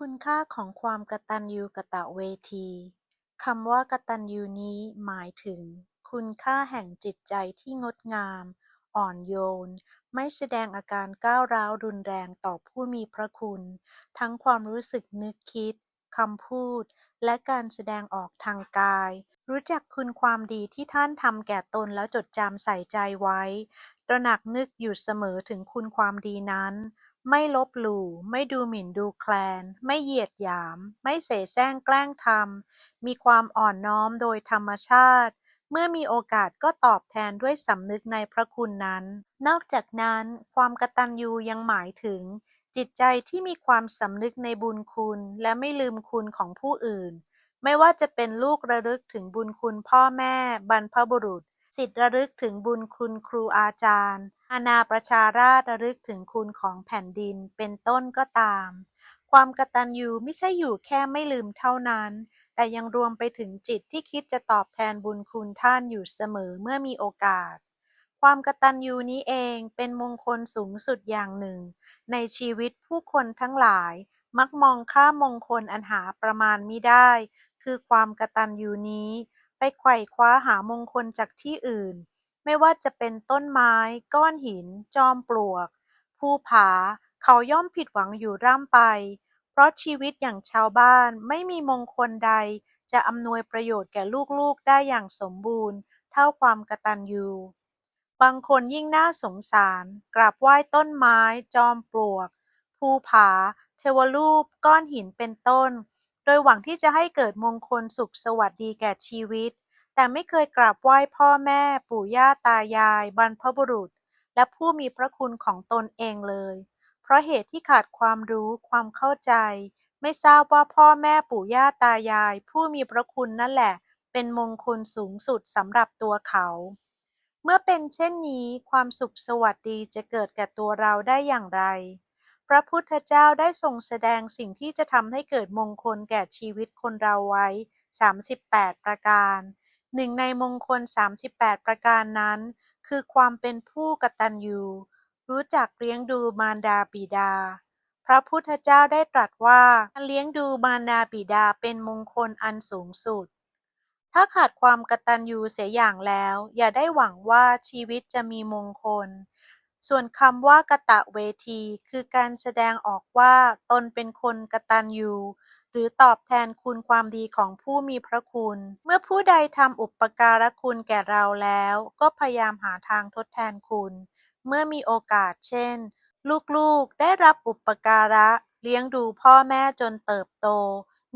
คุณค่าของความกตัญญูกตเวที คำว่ากตัญญูนี้หมายถึง คุณค่าแห่งจิตใจที่งดงาม อ่อนโยน ไม่แสดงอาการก้าวร้าวรุนแรงต่อผู้มีพระคุณ ทั้งความรู้สึกนึกคิด คำพูด และการแสดงออกทางกาย รู้จักคุณความดีที่ท่านทำแก่ตนแล้วจดจำใส่ใจไว้ ตระหนักนึกอยู่เสมอถึงคุณความดีนั้น ไม่ลบหลู่ ไม่ดูหมิ่นดูแคลน ไม่เหยียดหยาม ไม่เสแสร้งแกล้งทำมีความอ่อนน้อมโดยธรรมชาติ เมื่อมีโอกาสก็ตอบแทนด้วยสำนึกในพระคุณนั้น นอกจากนั้นความกตัญญูยังหมายถึง จิตใจที่มีความสำนึกในบุญคุณและไม่ลืมคุณของผู้อื่น ไม่ว่าจะเป็นลูกระลึกถึงบุญคุณพ่อแม่ บรรพบุรุษ ศิษย์ระลึกถึงบุญคุณครูอาจารย์ อาณาประชาราษฎร์ระลึกถึงคุณของแผ่นดิน เป็นต้นก็ตาม ความกตัญญูไม่ใช่อยู่แค่ไม่ลืมเท่านั้น แต่ยังรวมไปถึงจิตที่คิดจะตอบแทนบุญคุณท่านอยู่เสมอเมื่อมีโอกาส ความกตัญญูนี้เองเป็นมงคลสูงสุดอย่างหนึ่ง ในชีวิตผู้คนทั้งหลาย มักมองข้ามมงคลอันหาประมาณมิได้ คือความกตัญญูนี้ ไปไขว่คว้าหามงคลจากที่อื่น ไม่ว่าจะเป็นต้นไม้ ก้อนหิน จอมปลวก ภูผา เขาย่อมผิดหวังอยู่ร่ำไป เพราะชีวิตอย่างชาวบ้านไม่มีมงคลใด จะอำนวยประโยชน์แก่ลูกๆได้อย่างสมบูรณ์ เท่าความกตัญญูบางคนยิ่งน่าสงสาร กราบไหว้ต้นไม้ จอมปลวก ภูผา เทวรูป ก้อนหินเป็นต้น โดยหวังที่จะให้เกิดมงคลสุขสวัสดีแก่ชีวิต แต่ไม่เคยกราบไหว้พ่อแม่ ปู่ย่าตายาย บรรพบุรุษ และผู้มีพระคุณของตนเองเลย เพราะเหตุที่ขาดความรู้ความเข้าใจ ไม่ทราบว่าพ่อแม่ปู่ย่าตายาย ผู้มีพระคุณนั่นแหละ เป็นมงคลสูงสุดสำหรับตัวเขา เมื่อเป็นเช่นนี้ ความสุขสวัสดีจะเกิดแก่ตัวเราได้อย่างไร พระพุทธเจ้าได้ทรงแสดงสิ่งที่จะทำให้เกิดมงคลแก่ชีวิตคนเราไว้ 38 ประการ หนึ่งในมงคล 38 ประการนั้น คือความเป็นผู้กตัญญูรู้จักเลี้ยงดูมารดาบิดา พระพุทธเจ้าได้ตรัสว่าเลี้ยงดูมารดาบิดาเป็นมงคลอันสูงสุด ถ้าขาดความกตัญญูเสียอย่างแล้ว อย่าได้หวังว่าชีวิตจะมีมงคล ส่วนคำว่ากตเวที คือการแสดงออกว่าตนเป็นคนกตัญญูหรือตอบแทนคุณความดีของผู้มีพระคุณ เมื่อผู้ใดทำอุปการะคุณแก่เราแล้ว ก็พยายามหาทางทดแทนคุณ เมื่อมีโอกาสเช่น ลูกๆได้รับอุปการะ เลี้ยงดูพ่อแม่จนเติบโต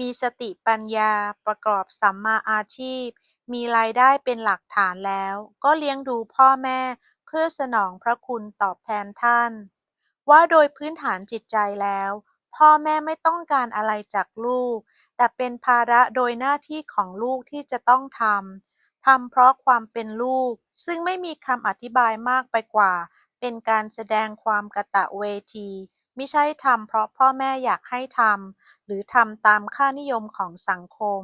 มีสติปัญญา ประกอบสัมมาอาชีพ มีรายได้เป็นหลักฐานแล้ว ก็เลี้ยงดูพ่อแม่ เพื่อสนองพระคุณตอบแทนท่าน ว่าโดยพื้นฐานจิตใจแล้ว พ่อแม่ไม่ต้องการอะไรจากลูก แต่เป็นภาระโดยหน้าที่ของลูกที่จะต้องทำทำเพราะความเป็นลูก ซึ่งไม่มีคำอธิบายมากไปกว่า เป็นการแสดงความกะตะเวทีไมิใช่ทำเพราะพ่อแม่อยากให้ทำหรือทำตามค่านิยมของสังคม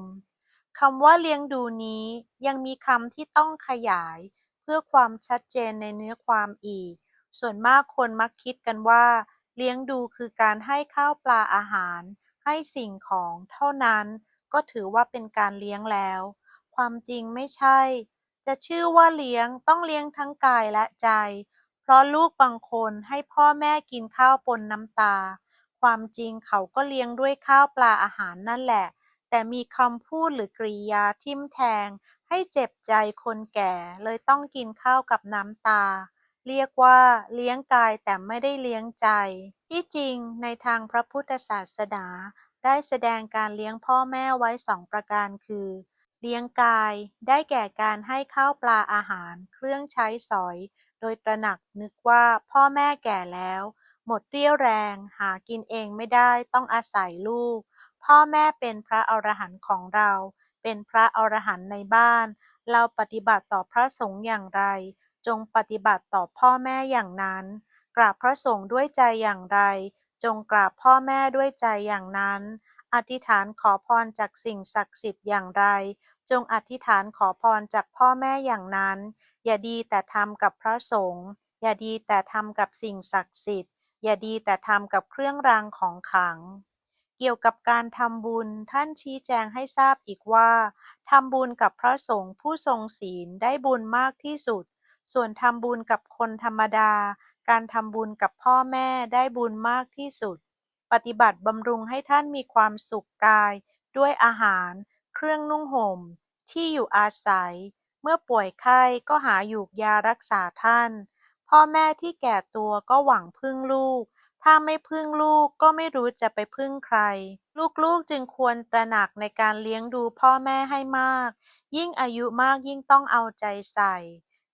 คำว่าเลี้ยงดูนี้ยังมีคำที่ต้องขยาย เพื่อความชัดเจนในเนื้อความอีก ส่วนมากคนมักคิดกันว่า เลี้ยงดูคือการให้ข้าวปลาอาหาร ให้สิ่งของเท่านั้น ก็ถือว่าเป็นการเลี้ยงแล้ว ความจริงไม่ใช่ จะชื่อว่าเลี้ยงต้องเลี้ยงทั้งกายและใจ เพราะลูกบางคนให้พ่อแม่กินข้าวปนน้ำตา ความจริงเขาก็เลี้ยงด้วยข้าวปลาอาหารนั่นแหละแต่มีคำพูดหรือกริยาทิ่มแทงให้เจ็บใจคนแก่เลยต้องกินข้าวกับน้ำตา เรียกว่าเลี้ยงกายแต่ไม่ได้เลี้ยงใจ ที่จริงในทางพระพุทธศาสนา ได้แสดงการเลี้ยงพ่อแม่ไว้สองประการคือ เลี้ยงกายได้แก่การให้ข้าวปลาอาหาร เครื่องใช้สอย โดยตระหนักนึกว่าพ่อแม่แก่แล้ว หมดเรี่ยวแรงหากินเองไม่ได้ต้องอาศัยลูก พ่อแม่เป็นพระอรหันต์ของเรา เป็นพระอรหันต์ในบ้าน เราปฏิบัติต่อพระสงฆ์อย่างไร จงปฏิบัติต่อพ่อแม่อย่างนั้น กราบพระสงฆ์ด้วยใจอย่างไร จงกราบพ่อแม่ด้วยใจอย่างนั้น อธิษฐานขอพรจากสิ่งศักดิ์สิทธิ์อย่างไร จงอธิษฐานขอพรจากพ่อแม่อย่างนั้น อย่าดีแต่ทำกับพระสงฆ์อย่าดีแต่ทำกับสิ่งศักดิ์สิทธิ์ อย่าดีแต่ทำกับเครื่องรางของขลัง เกี่ยวกับการทำบุญ ท่านชี้แจงให้ทราบอีกว่า ทำบุญกับพระสงฆ์ผู้ทรงศีลได้บุญมากที่สุด ส่วนทำบุญกับคนธรรมดา การทำบุญกับพ่อแม่ได้บุญมากที่สุด ปฏิบัติบำรุงให้ท่านมีความสุขกาย ด้วยอาหาร เครื่องนุ่งห่ม ที่อยู่อาศัย เมื่อป่วยไข้ก็หาหยูกยารักษาท่าน พ่อแม่ที่แก่ตัวก็หวังพึ่งลูก ถ้าไม่พึ่งลูกก็ไม่รู้จะไปพึ่งใคร ลูกๆจึงควรตระหนักในการเลี้ยงดูพ่อแม่ให้มาก ยิ่งอายุมากยิ่งต้องเอาใจใส่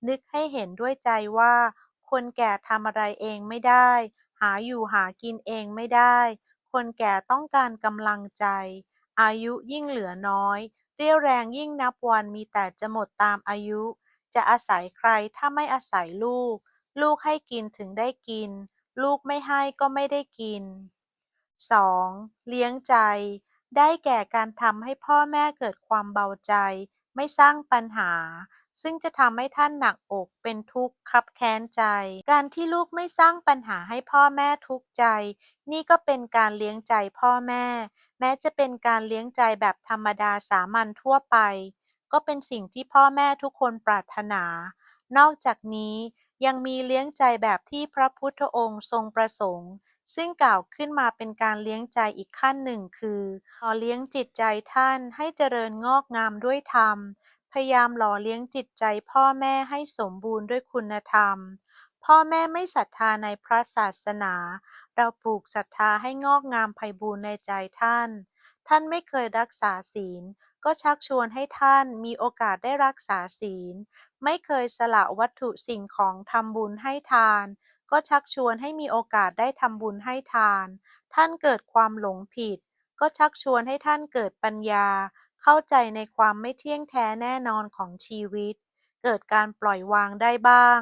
นึกให้เห็นด้วยใจว่า คนแก่ทำอะไรเองไม่ได้ หาอยู่หากินเองไม่ได้ คนแก่ต้องการกำลังใจ อายุยิ่งเหลือน้อย เรี่ยวแรงยิ่งนับวันมีแต่จะหมดตามอายุ จะอาศัยใครถ้าไม่อาศัยลูก ลูกให้กินถึงได้กิน ลูกไม่ให้ก็ไม่ได้กิน 2. เลี้ยงใจ ได้แก่การทำให้พ่อแม่เกิดความเบาใจ ไม่สร้างปัญหา ซึ่งจะทำให้ท่านหนักอกเป็นทุกข์คับแค้นใจ การที่ลูกไม่สร้างปัญหาให้พ่อแม่ทุกข์ใจ นี่ก็เป็นการเลี้ยงใจพ่อแม่ แม้จะเป็นการเลี้ยงใจแบบธรรมดาสามัญทั่วไป ก็เป็นสิ่งที่พ่อแม่ทุกคนปรารถนา นอกจากนี้ ยังมีเลี้ยงใจแบบที่พระพุทธองค์ทรงประสงค์ ซึ่งกล่าวขึ้นมาเป็นการเลี้ยงใจอีกขั้นหนึ่งคือหล่อเลี้ยงจิตใจท่านให้เจริญงอกงามด้วยธรรม พยายามหล่อเลี้ยงจิตใจพ่อแม่ให้สมบูรณ์ด้วยคุณธรรม พ่อแม่ไม่ศรัทธาในพระศาสนา เราปลูกศรัทธาให้งอกงามไพบูรณ์ในใจท่าน ท่านไม่เคยรักษาศีล ก็ชักชวนให้ท่านมีโอกาสได้รักษาศีล ไม่เคยสละวัตถุสิ่งของทำบุญให้ทาน ก็ชักชวนให้มีโอกาสได้ทำบุญให้ทาน ท่านเกิดความหลงผิด ก็ชักชวนให้ท่านเกิดปัญญา เข้าใจในความไม่เที่ยงแท้แน่นอนของชีวิต เกิดการปล่อยวางได้บ้าง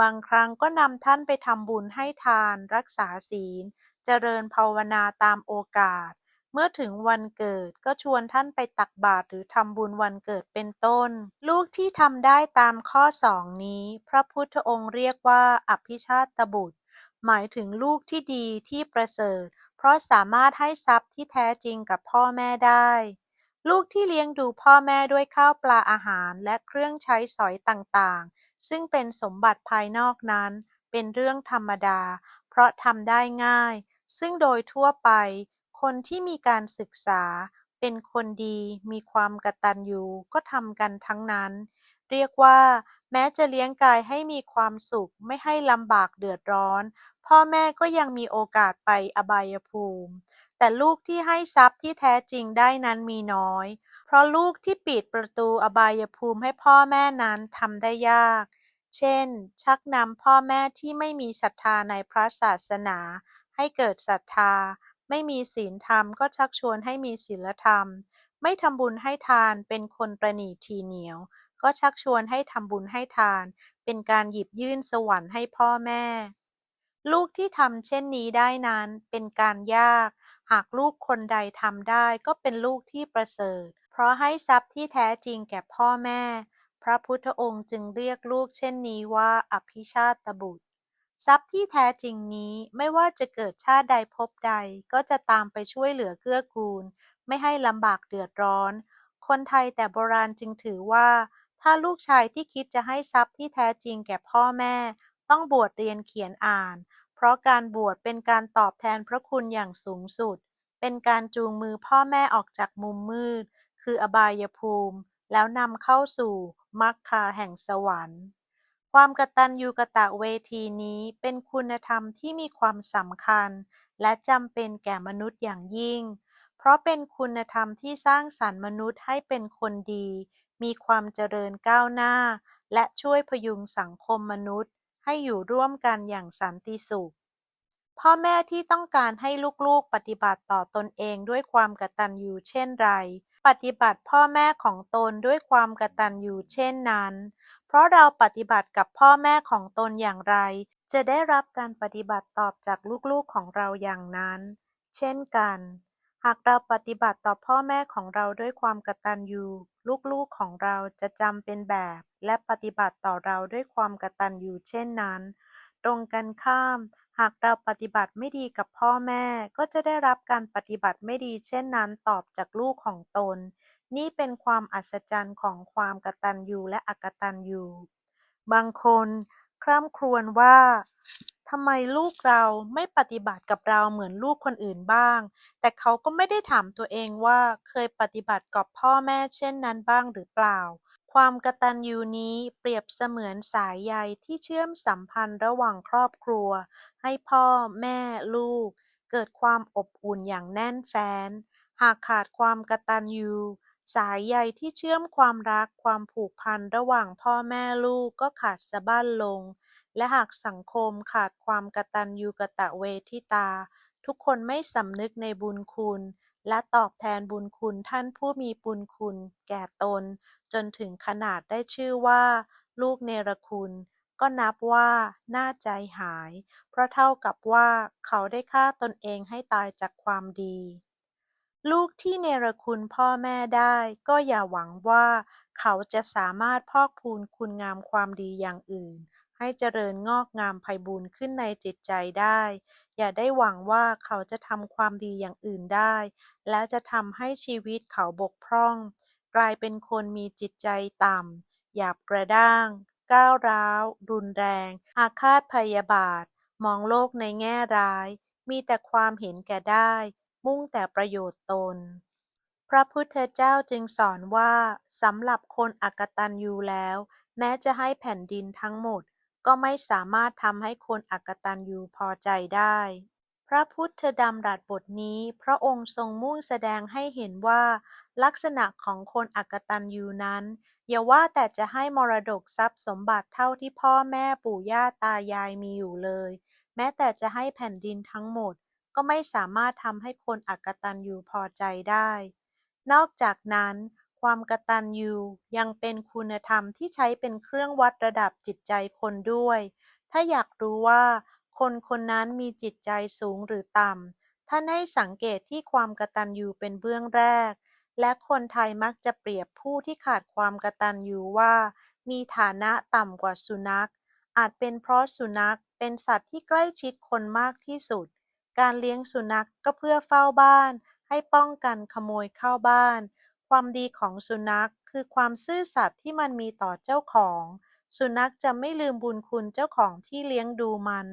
บางครั้งก็นำท่านไปทำบุญให้ทาน รักษาศีล เจริญภาวนาตามโอกาส เมื่อถึงวันเกิดก็ชวนท่านไปตักบาตรหรือทำบุญวันเกิดเป็นต้น ลูกที่ทำได้ตามข้อสองนี้ พระพุทธองค์เรียกว่าอภิชาตบุตร หมายถึงลูกที่ดีที่ประเสริฐ เพราะสามารถให้ทรัพย์ที่แท้จริงกับพ่อแม่ได้ ลูกที่เลี้ยงดูพ่อแม่ด้วยข้าวปลาอาหารและเครื่องใช้สอยต่างๆ ซึ่งเป็นสมบัติภายนอกนั้น เป็นเรื่องธรรมดา เพราะทำได้ง่าย ซึ่งโดยทั่วไป คนที่มีการศึกษา เป็นคนดีมีความกตัญญูก็ทำกันทั้งนั้น เรียกว่า แม้จะเลี้ยงกายให้มีความสุขไม่ให้ลำบากเดือดร้อน พ่อแม่ก็ยังมีโอกาสไปอบายภูมิ แต่ลูกที่ให้ทรัพย์ที่แท้จริงได้นั้นมีน้อย เพราะลูกที่ปิดประตูอบายภูมิให้พ่อแม่นั้นทำได้ยาก เช่น ชักนำพ่อแม่ที่ไม่มีศรัทธาในพระศาสนา ให้เกิดศรัทธา ไม่มีศีลธรรมก็ชักชวนให้มีศีลธรรม ไม่ทำบุญให้ทานเป็นคนประหนีทีเหนียว ก็ชักชวนให้ทำบุญให้ทาน เป็นการหยิบยื่นสวรรค์ให้พ่อแม่ ลูกที่ทำเช่นนี้ได้นั้นเป็นการยาก หากลูกคนใดทำได้ก็เป็นลูกที่ประเสริฐ เพราะให้ทรัพย์ที่แท้จริงแก่พ่อแม่ พระพุทธองค์จึงเรียกลูกเช่นนี้ว่าอภิชาตบุตร ทรัพย์ที่แท้จริงนี้ไม่ว่าจะเกิดชาติใดภพใดก็จะตามไปช่วยเหลือเกื้อกูล ไม่ให้ลำบากเดือดร้อน คนไทยแต่โบราณจึงถือว่า ถ้าลูกชายที่คิดจะให้ทรัพย์ที่แท้จริงแก่พ่อแม่ ต้องบวชเรียนเขียนอ่าน เพราะการบวชเป็นการตอบแทนพระคุณอย่างสูงสุด เป็นการจูงมือพ่อแม่ออกจากมุมมืด คืออบายภูมิ แล้วนำเข้าสู่มรรคาแห่งสวรรค์ ความกตัญญูกตเวทีนี้เป็นคุณธรรมที่มีความสำคัญ และจำเป็นแก่มนุษย์อย่างยิ่ง เพราะเป็นคุณธรรมที่สร้างสรรค์มนุษย์ให้เป็นคนดี มีความเจริญก้าวหน้า และช่วยพยุงสังคมมนุษย์ ให้อยู่ร่วมกันอย่างสันติสุข พ่อแม่ที่ต้องการให้ลูกๆปฏิบัติต่อตนเองด้วยความกตัญญูเช่นไร ปฏิบัติพ่อแม่ของตนด้วยความกตัญญูเช่นนั้น เพราะเราปฏิบัติกับพ่อแม่ของตนอย่างไร จะได้รับการปฏิบัติตอบจากลูกๆของเราอย่างนั้น เช่นกัน หากเราปฏิบัติต่อพ่อแม่ของเราด้วยความกตัญญูลูกๆของเราจะจำเป็นแบบ และปฏิบัติต่อเราด้วยความกตัญญูเช่นนั้น ตรงกันข้าม หากเราปฏิบัติไม่ดีกับพ่อแม่ ก็จะได้รับการปฏิบัติไม่ดีเช่นนั้นตอบจากลูกของตน นี่เป็นความอัศจรรย์ของความกตัญญูและอกตัญญู บางคนคร่ำครวญว่าทำไมลูกเราไม่ปฏิบัติกับเราเหมือนลูกคนอื่นบ้าง แต่เขาก็ไม่ได้ถามตัวเองว่าเคยปฏิบัติกับพ่อแม่เช่นนั้นบ้างหรือเปล่า ความกตัญญูนี้เปรียบเสมือนสายใยที่เชื่อมสัมพันธ์ระหว่างครอบครัว ให้พ่อแม่ลูก เกิดความอบอุ่นอย่างแน่นแฟ้น หากขาดความกตัญญู สายใยที่เชื่อมความรักความผูกพันระหว่างพ่อแม่ลูกก็ขาดสะบั้นลง และหากสังคมขาดความกตัญญูกตะเวทิตา ทุกคนไม่สำนึกในบุญคุณ และตอบแทนบุญคุณท่านผู้มีบุญคุณ แก่ตน จนถึงขนาดได้ชื่อว่า ลูกเนรคุณ ก็นับว่าน่าใจหาย เพราะเท่ากับว่าเขาได้ฆ่าตนเองให้ตายจากความดี ลูกที่เนรคุณพ่อแม่ได้ ก็อย่าหวังว่าเขาจะสามารถพอกพูนคุณงามความดีอย่างอื่น ให้เจริญงอกงามไพบูรณ์ขึ้นในจิตใจได้ อย่าได้หวังว่าเขาจะทำความดีอย่างอื่นได้ และจะทำให้ชีวิตเขาบกพร่อง กลายเป็นคนมีจิตใจต่ำหยาบกระด้าง ก้าวร้าว รุนแรง อาฆาตพยาบาท มองโลกในแง่ร้าย มีแต่ความเห็นแก่ได้ มุ่งแต่ประโยชน์ตน พระพุทธเจ้าจึงสอนว่าสำหรับคนอกตัญญูแล้ว แม้จะให้แผ่นดินทั้งหมด ก็ไม่สามารถทำให้คนอกตัญญูพอใจได้ พระพุทธดำรัสบทนี้ พระองค์ทรงมุ่งแสดงให้เห็นว่า ลักษณะของคนอกตัญญูนั้นอย่าว่าแต่จะให้มรดกทรัพย์สมบัติเท่าที่พ่อแม่ปู่ย่าตายายมีอยู่เลย แม้แต่จะให้แผ่นดินทั้งหมด ก็ไม่สามารถทำให้คนอกตัญญูพอใจได้ นอกจากนั้น ความกตัญญูยังเป็นคุณธรรมที่ใช้เป็นเครื่องวัดระดับจิตใจคนด้วย ถ้าอยากรู้ว่า คนคนนั้นมีจิตใจสูงหรือต่ำ ท่านให้สังเกตที่ความกตัญญูเป็นเบื้องแรก และคนไทยมักจะเปรียบผู้ที่ขาดความกตัญญูว่า มีฐานะต่ำกว่าสุนัข อาจเป็นเพราะสุนัขเป็นสัตว์ที่ใกล้ชิดคนมากที่สุด การเลี้ยงสุนัขก็เพื่อเฝ้าบ้าน ให้ป้องกันขโมยเข้าบ้าน ความดีของสุนัขคือความซื่อสัตย์ที่มันมีต่อเจ้าของ สุนัขจะไม่ลืมบุญคุณเจ้าของที่เลี้ยงดูมัน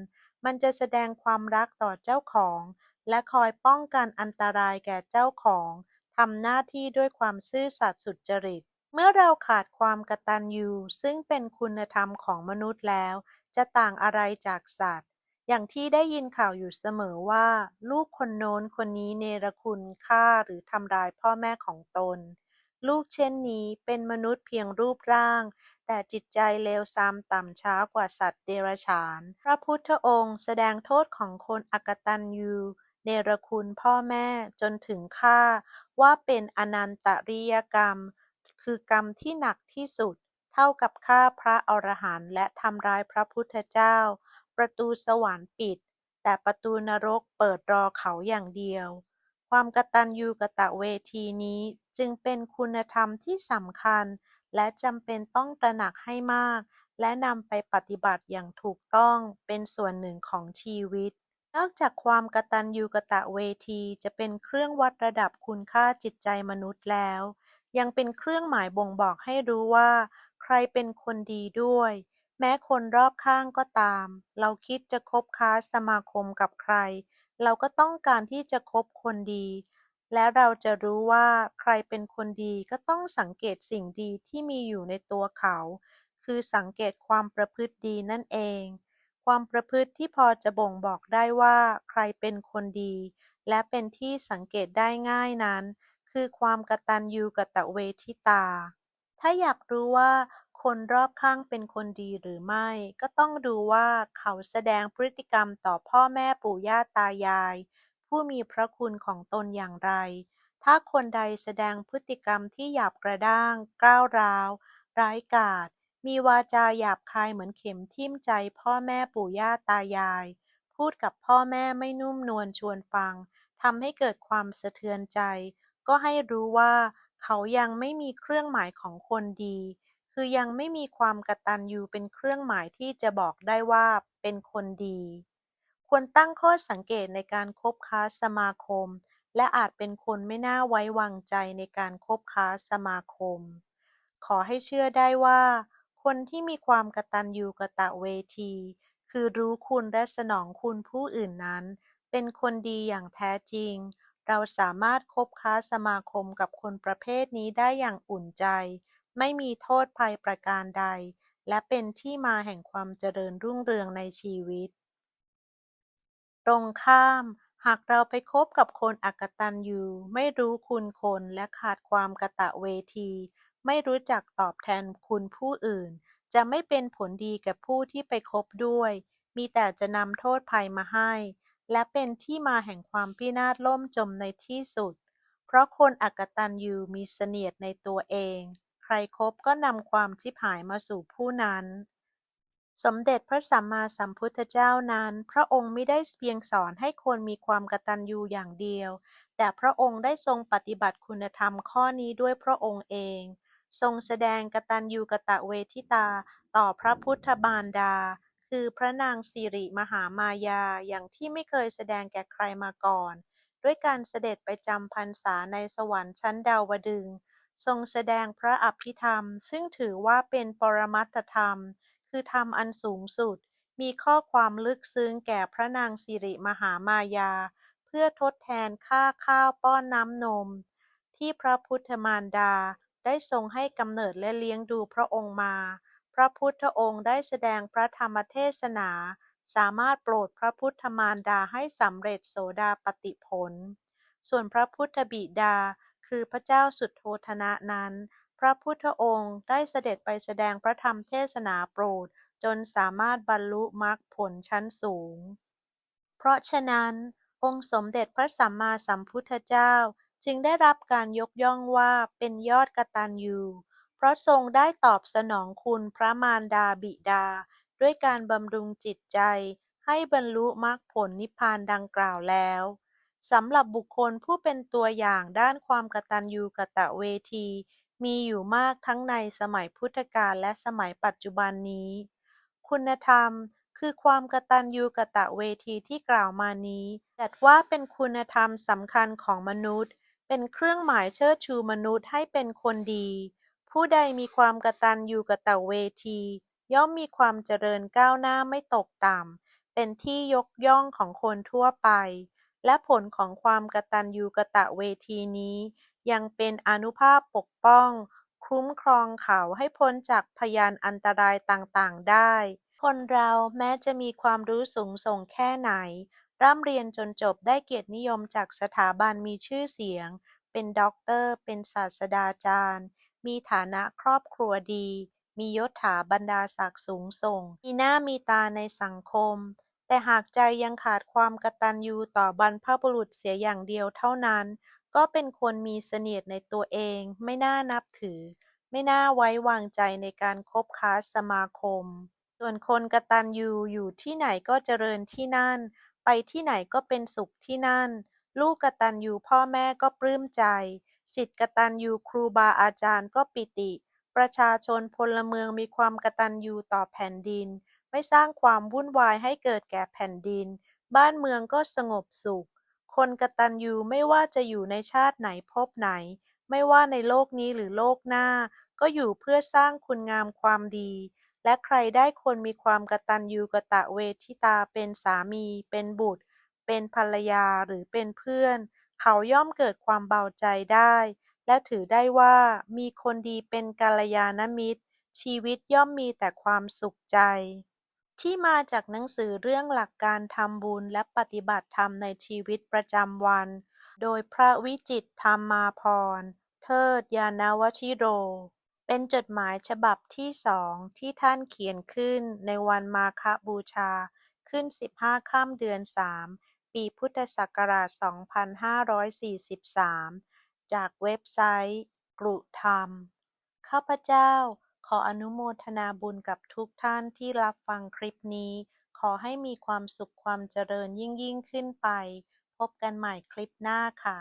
มันจะแสดงความรักต่อเจ้าของ และคอยป้องกันอันตรายแก่เจ้าของทำหน้าที่ด้วยความซื่อสัตย์สุจริต เมื่อเราขาดความกตัญญูซึ่งเป็นคุณธรรมของมนุษย์แล้ว จะต่างอะไรจากสัตว์ อย่างที่ได้ยินข่าวอยู่เสมอว่า ลูกคนโน้นคนนี้เนรคุณฆ่าหรือทำร้ายพ่อแม่ของตน ลูกเช่นนี้เป็นมนุษย์เพียงรูปร่าง แต่จิตใจเลวทรามต่ำช้ากว่าสัตว์เดรัจฉาน พระพุทธองค์แสดงโทษของคนอกตัญญูเนรคุณพ่อแม่จนถึงฆ่า ว่าเป็นอนันตริยกรรม คือกรรมที่หนักที่สุด เท่ากับฆ่าพระอรหันต์และทำร้ายพระพุทธเจ้า ประตูสวรรค์ปิด แต่ประตูนรกเปิดรอเขาอย่างเดียว ความกตัญญูกตเวทีนี้จึงเป็นคุณธรรมที่สำคัญ และจำเป็นต้องตระหนักให้มาก และนำไปปฏิบัติอย่างถูกต้องเป็นส่วนหนึ่งของชีวิต นอกจากความกตัญญูกตเวทีจะเป็นเครื่องวัดระดับคุณค่าจิตใจมนุษย์แล้ว ยังเป็นเครื่องหมายบ่งบอกให้รู้ว่า ใครเป็นคนดีด้วย แม้คนรอบข้างก็ตาม เราคิดจะคบค้าสมาคมกับใคร เราก็ต้องการที่จะคบคนดี และเราจะรู้ว่าใครเป็นคนดีก็ต้องสังเกตสิ่งดีที่มีอยู่ในตัวเขา คือสังเกตความประพฤติดีนั่นเอง ความประพฤติที่พอจะบ่งบอกได้ว่าใครเป็นคนดี และเป็นที่สังเกตได้ง่ายนั้น คือความกตัญญูกตเวทิตา ถ้าอยากรู้ว่า คนรอบข้างเป็นคนดีหรือไม่ ก็ต้องดูว่าเขาแสดงพฤติกรรมต่อพ่อแม่ปู่ย่าตายาย ผู้มีพระคุณของตนอย่างไร ถ้าคนใดแสดงพฤติกรรมที่หยาบกระด้าง ก้าวร้าว ร้ายกาจมีวาจาหยาบคายเหมือนเข็มทิ่มใจพ่อแม่ปู่ย่าตายาย พูดกับพ่อแม่ไม่นุ่มนวลชวนฟังทำให้เกิดความสะเทือนใจ ก็ให้รู้ว่า เขายังไม่มีเครื่องหมายของคนดี คือยังไม่มีความกตัญญูเป็นเครื่องหมายที่จะบอกได้ว่าเป็นคนดี ควรตั้งข้อสังเกตในการคบค้าสมาคม และอาจเป็นคนไม่น่าไว้วางใจในการคบค้าสมาคม ขอให้เชื่อได้ว่า คนที่มีความกตัญญูกะตะเวที คือรู้คุณและสนองคุณผู้อื่นนั้น เป็นคนดีอย่างแท้จริง เราสามารถคบค้าสมาคมกับคนประเภทนี้ได้อย่างอุ่นใจ ไม่มีโทษภัยประการใด และเป็นที่มาแห่งความเจริญรุ่งเรืองในชีวิต ตรงข้าม หากเราไปคบกับคนอักตัญญูไม่รู้คุณคนและขาดความกะตะเวที ไม่รู้จักตอบแทนคุณผู้อื่น จะไม่เป็นผลดีแก่ผู้ที่ไปคบด้วย มีแต่จะนำโทษภัยมาให้ และเป็นที่มาแห่งความพินาศล่มจมในที่สุด เพราะคนอักตัญญูมีเสนียดในตัวเอง ใครคบก็นำความชิบหายมาสู่ผู้นั้น สมเด็จพระสัมมาสัมพุทธเจ้านั้น พระองค์ไม่ได้เพียงสอนให้คนมีความกตัญญูอย่างเดียว แต่พระองค์ได้ทรงปฏิบัติคุณธรรมข้อนี้ด้วยพระองค์เอง ทรงแสดงกตัญญูกตเวทิตาต่อพระพุทธมารดา คือพระนางสิริมหามายาอย่างที่ไม่เคยแสดงแก่ใครมาก่อน ด้วยการเสด็จไปจำพรรษาในสวรรค์ชั้นดาวดึงส์ ทรงแสดงพระอภิธรรม ซึ่งถือว่าเป็นปรมัตถธรรม คือธรรมอันสูงสุด มีข้อความลึกซึ้งแก่พระนางสิริมหามายา เพื่อทดแทนค่าข้าวป้อนน้ำนม ที่พระพุทธมารดาได้ทรงให้กำเนิดและเลี้ยงดูพระองค์มา พระพุทธองค์ได้แสดงพระธรรมเทศนา สามารถโปรดพระพุทธมารดาให้สำเร็จโสดาปติผล ส่วนพระพุทธบิดา คือพระเจ้าสุดโทธนะนั้น พระพุทธองค์ได้เสด็จไปแสดงพระธรรมเทศนาโปรด จนสามารถบรรลุมรรคผลชั้นสูง เพราะฉะนั้น องค์สมเด็จพระสัมมาสัมพุทธเจ้าจึงได้รับการยกย่องว่าเป็นยอดกตัญญูเพราะทรงได้ตอบสนองคุณพระมารดาบิดา ด้วยการบำรุงจิตใจ ให้บรรลุมรรคผลนิพพานดังกล่าวแล้ว สำหรับบุคคลผู้เป็นตัวอย่างด้านความกตัญญูกตเวที มีอยู่มากทั้งในสมัยพุทธกาลและสมัยปัจจุบันนี้ คุณธรรมคือความกตัญญูกตเวทีที่กล่าวมานี้จัดว่าเป็นคุณธรรมสำคัญของมนุษย์ เป็นเครื่องหมายเชิดชูมนุษย์ให้เป็นคนดี ผู้ใดมีความกตัญญูกตเวที ย่อมมีความเจริญก้าวหน้าไม่ตกต่ำเป็นที่ยกย่องของคนทั่วไป และผลของความกตัญญูกตเวทีนี้ ยังเป็นอนุภาพปกป้อง คุ้มครองเขาให้พ้นจากพยานอันตรายต่างๆได้ คนเราแม้จะมีความรู้สูงส่งแค่ไหน ร่ำเรียนจนจบได้เกียรตินิยมจากสถาบันมีชื่อเสียง เป็นด็อกเตอร์ เป็นศาสตราจารย์ มีฐานะครอบครัวดี มียศถาบรรดาศักดิ์สูงส่ง มีหน้ามีตาในสังคม แต่หากใจยังขาดความกตัญญูต่อบรรพบุรุษเสียอย่างเดียวเท่านั้น ก็เป็นคนมีเสนียดในตัวเอง ไม่น่านับถือ ไม่น่าไว้วางใจในการคบค้าสมาคม ส่วนคนกตัญญูอยู่ที่ไหนก็เจริญที่นั่น ไปที่ไหนก็เป็นสุขที่นั่น ลูกกตัญญูพ่อแม่ก็ปลื้มใจศิษย์กตัญญูครูบาอาจารย์ก็ปิติ ประชาชนพลเมืองมีความกตัญญูต่อแผ่นดิน ไม่สร้างความวุ่นวายให้เกิดแก่แผ่นดิน บ้านเมืองก็สงบสุข คนกตัญญูไม่ว่าจะอยู่ในชาติไหนภพไหน ไม่ว่าในโลกนี้หรือโลกหน้า ก็อยู่เพื่อสร้างคุณงามความดี และใครได้คนมีความกตัญญูกะตะเวทิตาเป็นสามี เป็นบุตร เป็นภรรยาหรือเป็นเพื่อน เขาย่อมเกิดความเบาใจได้ และถือได้ว่ามีคนดีเป็นกัลยาณมิตรชีวิตย่อมมีแต่ความสุขใจ ที่มาจากหนังสือเรื่องหลักการทำบุญและปฏิบัติธรรมในชีวิตประจำวัน โดยพระวิจิตธรรมาภรเทิดยานวชิโร เป็นจดหมายฉบับที่สองที่ท่านเขียนขึ้นในวันมาฆบูชาขึ้น 15ค่ำเดือน 3 ปีพุทธศักราช 2543 จากเว็บไซต์กรุธรรม ข้าพเจ้า ขออนุโมทนาบุญกับทุกท่านที่รับฟังคลิปนี้ ขอให้มีความสุขความเจริญยิ่งยิ่งขึ้นไป พบกันใหม่คลิปหน้าค่ะ